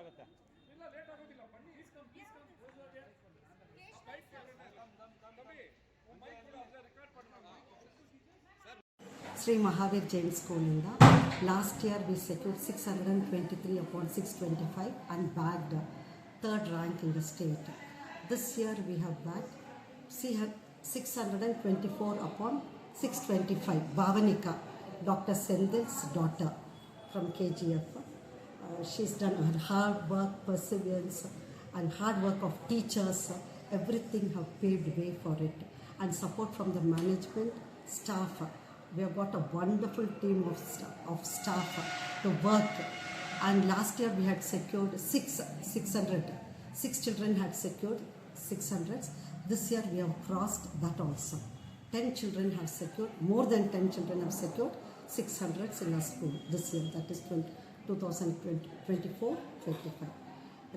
ಆಗುತ್ತೆ ಶ್ರೀ ಮಹಾವೀರ್ ಜೈನ್ ಸ್ಕೂಲಿಂದ last year we secured six hundred and twenty three upon six twenty five and bagged third rank in the state this year we have bag C six hundred and twenty four upon six twenty five Bhavanika doctor Senthil's daughter from K G F uh, she's done her hard work, perseverance, and hard work of teachers. Everything have paved way for it, and support from the management, staff. We have got a wonderful team of, sta- of staff to work. And last year we had secured six, 600. Six children had secured 600. This year we have crossed that also. 10 children have secured, more than 10 children have secured 600s in our school this year, that is 20, 2024-25.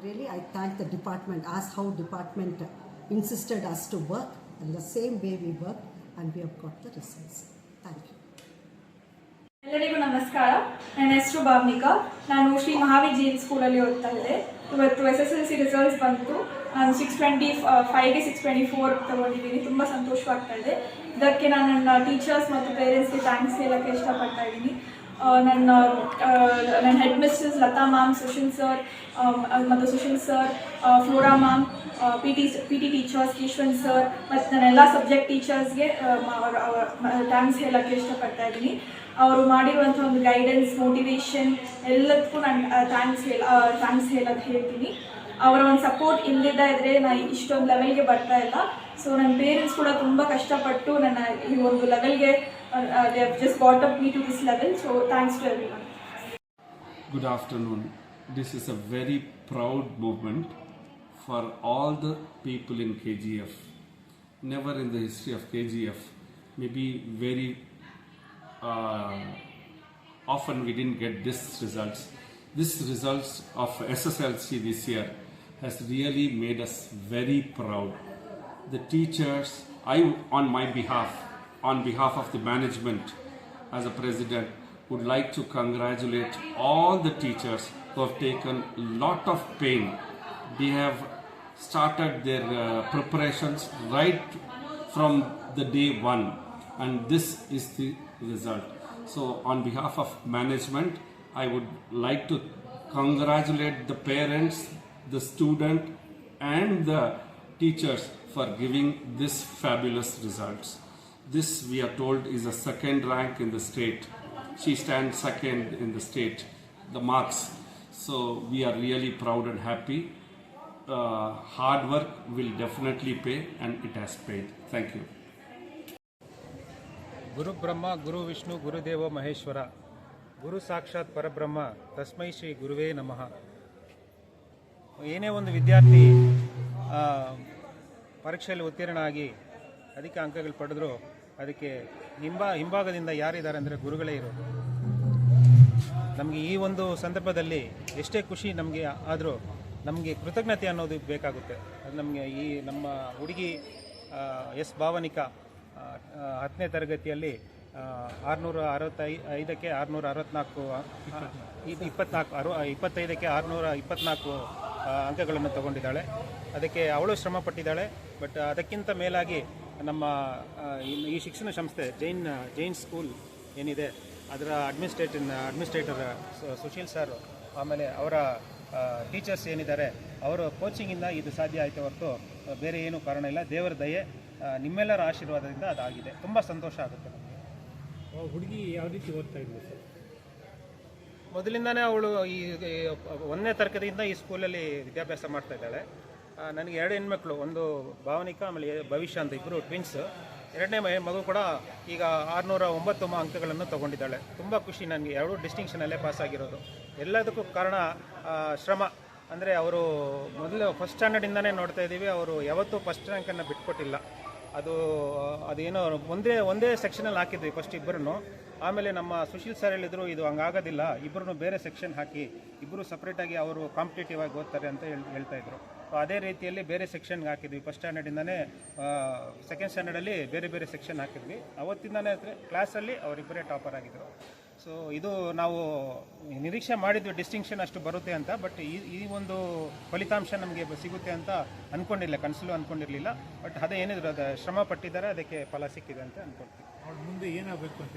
Really, I thank the department, as how department insisted us to work, and the same way we worked, and we have got the results. Thank you. ಎಲ್ಲರಿಗೂ ನಮಸ್ಕಾರ. ನನ್ನ ಹೆಸರು ಭಾವನಿಕಾ ನಾನು ಶ್ರೀ ಮಹಾವೀರ್ ಜೈನ್ ಸ್ಕೂಲಲ್ಲಿ ಓದ್ತಾ ಇದ್ದೆ. ಇವತ್ತು S S L C results ಬಂತು. ನಾನು ಸಿಕ್ಸ್ ಟ್ವೆಂಟಿ ಫೈವ್ಗೆ ಸಿಕ್ಸ್ ಟ್ವೆಂಟಿ ಫೋರ್ ತೊಗೊಂಡಿದ್ದೀನಿ. ತುಂಬ ಸಂತೋಷವಾಗ್ತಾ ಇದೆ. ಇದಕ್ಕೆ ನಾನು ನನ್ನ ಟೀಚರ್ಸ್ ಮತ್ತು ಪೇರೆಂಟ್ಸ್ಗೆ ಥ್ಯಾಂಕ್ಸ್ ಹೇಳೋಕ್ಕೆ ಇಷ್ಟಪಡ್ತಾ ಇದ್ದೀನಿ. ನನ್ನ ನನ್ನ headmistress Latha ma'am Sushil sir ಮತ್ತು Sushil sir Flora ma'am P T P T teachers Keshavan sir ಮತ್ತು ನನ್ನ ಎಲ್ಲ ಸಬ್ಜೆಕ್ಟ್ ಟೀಚರ್ಸ್ಗೆ ಥ್ಯಾಂಕ್ಸ್ ಹೇಳೋಕ್ಕೆ ಇಷ್ಟಪಡ್ತಾ ಇದ್ದೀನಿ. ಅವರು ಮಾಡಿರುವಂಥ ಒಂದು ಗೈಡೆನ್ಸ್ ಮೋಟಿವೇಶನ್ ಎಲ್ಲದಕ್ಕೂ ನಾನು ಥ್ಯಾಂಕ್ಸ್ ಹೇಳ ಥ್ಯಾಂಕ್ಸ್ ಹೇಳೋದು ಹೇಳ್ತೀನಿ. ಅವರ ಒಂದು ಸಪೋರ್ಟ್ ಇಲ್ಲದಿದ್ದ ಇದ್ದರೆ ನಾನು ಇಷ್ಟೊಂದು ಲೆವೆಲ್ಗೆ ಬರ್ತಾ ಇಲ್ಲ. ಸೊ ನನ್ನ ಪೇರೆಂಟ್ಸ್ ಕೂಡ ತುಂಬ ಕಷ್ಟಪಟ್ಟು ನನ್ನ ಈ ಒಂದು ಲೆವೆಲ್ಗೆ they just brought up me to this level so thanks to everyone very proud This for all the people in for all the people in KGF. Never in the history of KGF, maybe very uh, often we didn't get this results. This results of SSLC this year has really made us very proud. The teachers, I on my behalf, on behalf of the management as a president, would like to congratulate all the teachers who have taken a lot of pain. They have started their uh, preparations right from the day one, and this is the result. So, on behalf of management, I would like to congratulate the parents, the student, and the teachers for giving this fabulous results. This, we are told, is a second rank in the state. She stands second in the state, the marks. So, we are really proud and happy. Uh, hard work will definitely pay, and it has paid. Thank you. ಗುರು ಬ್ರಹ್ಮ, ಗುರು ವಿಷ್ಣು ಗುರುದೇವ ಮಹೇಶ್ವರ. ಗುರು ಸಾಕ್ಷಾತ್ ಪರಬ್ರಹ್ಮ, ತಸ್ಮೈ ಶ್ರೀ ಗುರುವೇ ನಮಃ. ಏನೇ ಒಂದು ವಿದ್ಯಾರ್ಥಿ ಪರೀಕ್ಷೆಯಲ್ಲಿ ಉತ್ತೀರ್ಣ ಆಗಿ ಅಧಿಕ ಅಂಕಗಳು ಪಡೆದ್ರು ಅದಕ್ಕೆ ಹಿಂಬಾ, ಹಿಂಭಾಗದಿಂದ ಯಾರಿದ್ದಾರೆ ಅಂದರೆ ಗುರುಗಳೇ ಇರೋದು. ನಮಗೆ ಈ ಒಂದು ಸಂದರ್ಭದಲ್ಲಿ ಎಷ್ಟೇ ಖುಷಿ ನಮಗೆ ಆದರೂ ನಮಗೆ ಕೃತಜ್ಞತೆ ಅನ್ನೋದು ಬೇಕಾಗುತ್ತೆ. ಅದು ನಮಗೆ ಈ ನಮ್ಮ ಹುಡುಗಿ ಎಸ್ ಭಾವನಿಕಾ ಹತ್ತನೇ ತರಗತಿಯಲ್ಲಿ ಆರುನೂರ ಅರವತ್ತೈ ಐದಕ್ಕೆ ಆರುನೂರ ಅರವತ್ತ್ನಾಲ್ಕು ಇಪ್ಪತ್ನಾಲ್ಕು ಅರು ಇಪ್ಪತ್ತೈದಕ್ಕೆ ಆರುನೂರ ಇಪ್ಪತ್ನಾಲ್ಕು ಆ, ಅಂಕಗಳನ್ನು ತಗೊಂಡಿದ್ದಾಳೆ. ಅದಕ್ಕೆ ಅವಳು ಶ್ರಮ ಪಟ್ಟಿದ್ದಾಳೆ ಬಟ್ ಅದಕ್ಕಿಂತ ಮೇಲಾಗಿ ನಮ್ಮ ಈ- ಶಿಕ್ಷಣ ಸಂಸ್ಥೆ ಜೈನ್ ಜೈನ್ ಸ್ಕೂಲ್ ಏನಿದೆ ಅದರ ಅಡ್ಮಿನಿಸ್ಟ್ರೇಟಿನ ಅಡ್ಮಿನಿಸ್ಟ್ರೇಟರ್ ಸುಶೀಲ್ ಸರ್ ಆಮೇಲೆ ಅವರ ಟೀಚರ್ಸ್ ಏನಿದ್ದಾರೆ ಅವರ ಕೋಚಿಂಗಿಂದ ಇದು ಸಾಧ್ಯ ಆಯಿತು ಹೊರತು ಬೇರೆ ಏನೂ ಕಾರಣ ಇಲ್ಲ. ದೇವರ ದಯೆ ನಿಮ್ಮೆಲ್ಲರ ಆಶೀರ್ವಾದದಿಂದ ಅದಾಗಿದೆ. ತುಂಬ ಸಂತೋಷ ಆಗುತ್ತೆ ನಮಗೆ. ಹುಡುಗಿ ಯಾವ ರೀತಿ ಓದ್ತಾ ಇದ್ಲು ಸರ್? ಮೊದಲಿಂದನೇ ಅವಳು ಈ ಒಂದನೇ ತರಗತಿಯಿಂದ ಈ ಸ್ಕೂಲಲ್ಲಿ ವಿದ್ಯಾಭ್ಯಾಸ ಮಾಡ್ತಾ ಇದ್ದಾಳೆ. ನನಗೆ ಎರಡು ಹೆಣ್ಮಕ್ಳು ಒಂದು ಭಾವನಿಕಾ ಆಮೇಲೆ ಭವಿಷ್ಯ ಅಂತ ಇಬ್ಬರು ಟ್ವಿನ್ಸ್ ಎರಡನೇ ಮಗು ಕೂಡ ಈಗ ಆರುನೂರ ಒಂಬತ್ತು ಮ- ಅಂಕಗಳನ್ನು ತಗೊಂಡಿದ್ದಾಳೆ. ತುಂಬ ಖುಷಿ ನನಗೆ ಎರಡು ಡಿಸ್ಟಿಂಕ್ಷನಲ್ಲೇ ಪಾಸ್ ಆಗಿರೋದು. ಎಲ್ಲದಕ್ಕೂ ಕಾರಣ ಶ್ರಮ. ಅಂದರೆ ಅವರು ಮೊದಲು ಫಸ್ಟ್ ಸ್ಟ್ಯಾಂಡರ್ಡಿಂದನೇ ನೋಡ್ತಾ ಇದ್ದೀವಿ ಅವರು ಯಾವತ್ತೂ ಫಸ್ಟ್ ರ್ಯಾಂಕನ್ನು ಬಿಟ್ಕೊಟ್ಟಿಲ್ಲ. ಅದು, ಅದೇನೋ ಒಂದೇ ಒಂದೇ ಸೆಕ್ಷನಲ್ಲಿ ಹಾಕಿದ್ವಿ ಫಸ್ಟ್ ಇಬ್ಬರನ್ನು. ಆಮೇಲೆ ನಮ್ಮ ಸುಶೀಲ್ ಸರ್ ಹೇಳಿದ್ರು, ಇದು ಹಂಗಾಗೋದಿಲ್ಲ ಇಬ್ಬರನ್ನು ಬೇರೆ ಸೆಕ್ಷನ್ ಹಾಕಿ, ಇಬ್ಬರು ಸಪ್ರೇಟಾಗಿ ಅವರು ಕಾಂಪಿಟೇಟಿವ್ ಆಗಿ ಓದ್ತಾರೆ ಅಂತ ಹೇಳ್- ಹೇಳ್ತಾ ಇದ್ರು. ಸೊ ಅದೇ ರೀತಿಯಲ್ಲಿ ಬೇರೆ ಸೆಕ್ಷನ್ಗೆ ಹಾಕಿದ್ವಿ. ಫಸ್ಟ್ ಸ್ಟ್ಯಾಂಡರ್ಡಿಂದನೇ ಸೆಕೆಂಡ್ ಸ್ಟ್ಯಾಂಡರ್ಡಲ್ಲಿ ಬೇರೆ ಬೇರೆ ಸೆಕ್ಷನ್ ಹಾಕಿದ್ವಿ. ಅವತ್ತಿಂದನೇ ಕ್ಲಾಸಲ್ಲಿ ಅವರಿಬ್ಬರೇ ಟಾಪರ್ ಆಗಿದ್ದರು ಸೊ ಇದು ನಾವು ನಿರೀಕ್ಷೆ ಮಾಡಿದ್ವಿ ಡಿಸ್ಟಿಂಕ್ಷನ್ ಅಷ್ಟು ಬರುತ್ತೆ ಅಂತ ಬಟ್ ಈ ಈ ಒಂದು ಫಲಿತಾಂಶ ನಮಗೆ ಸಿಗುತ್ತೆ ಅಂತ ಅಂದ್ಕೊಂಡಿಲ್ಲ ಕನಸಲು ಅಂದ್ಕೊಂಡಿರಲಿಲ್ಲ ಬಟ್ ಅದೇ ಏನಿದ್ರು ಅದು ಶ್ರಮ ಪಟ್ಟಿದ್ದಾರೆ ಅದಕ್ಕೆ ಫಲ ಸಿಕ್ಕಿದೆ ಅಂತ ಅಂದ್ಕೊಳ್ತೀವಿ ಅವ್ರು ಮುಂದೆ ಏನಾಗಬೇಕು ಅಂತ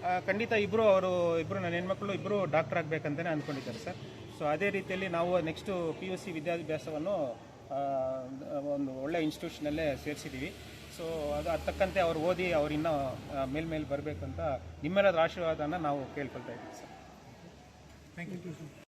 ಆ, ಖಂಡಿತ ಇಬ್ಬರು ಅವರು ಇಬ್ಬರು ನನ್ನ ಹೆಣ್ಮಕ್ಳು ಇಬ್ಬರು ಡಾಕ್ಟರ್ ಆಗಬೇಕಂತಲೇ ಅಂದ್ಕೊಂಡಿದ್ದಾರೆ ಸರ್. ಸೊ ಅದೇ ರೀತಿಯಲ್ಲಿ ನಾವು ನೆಕ್ಸ್ಟು ಪಿ ಯು ಸಿ ವಿದ್ಯಾಭ್ಯಾಸವನ್ನು ಒಂದು ಒಳ್ಳೆ ಇನ್ಸ್ಟಿಟ್ಯೂಷನಲ್ಲೇ ಸೇರಿಸಿದ್ದೀವಿ ಸೊ ಅದು ಅದು ತಕ್ಕಂತೆ ಅವ್ರು ಓದಿ ಅವ್ರು ಇನ್ನೂ ಮೇಲ್ಮೇಲೆ ಅಂತ ನಿಮ್ಮೆಲ್ಲರ ಆಶೀರ್ವಾದನ ನಾವು ಕೇಳ್ಕೊಳ್ತಾ ಇದ್ದೀವಿ ಸರ್ ಥ್ಯಾಂಕ್ ಯು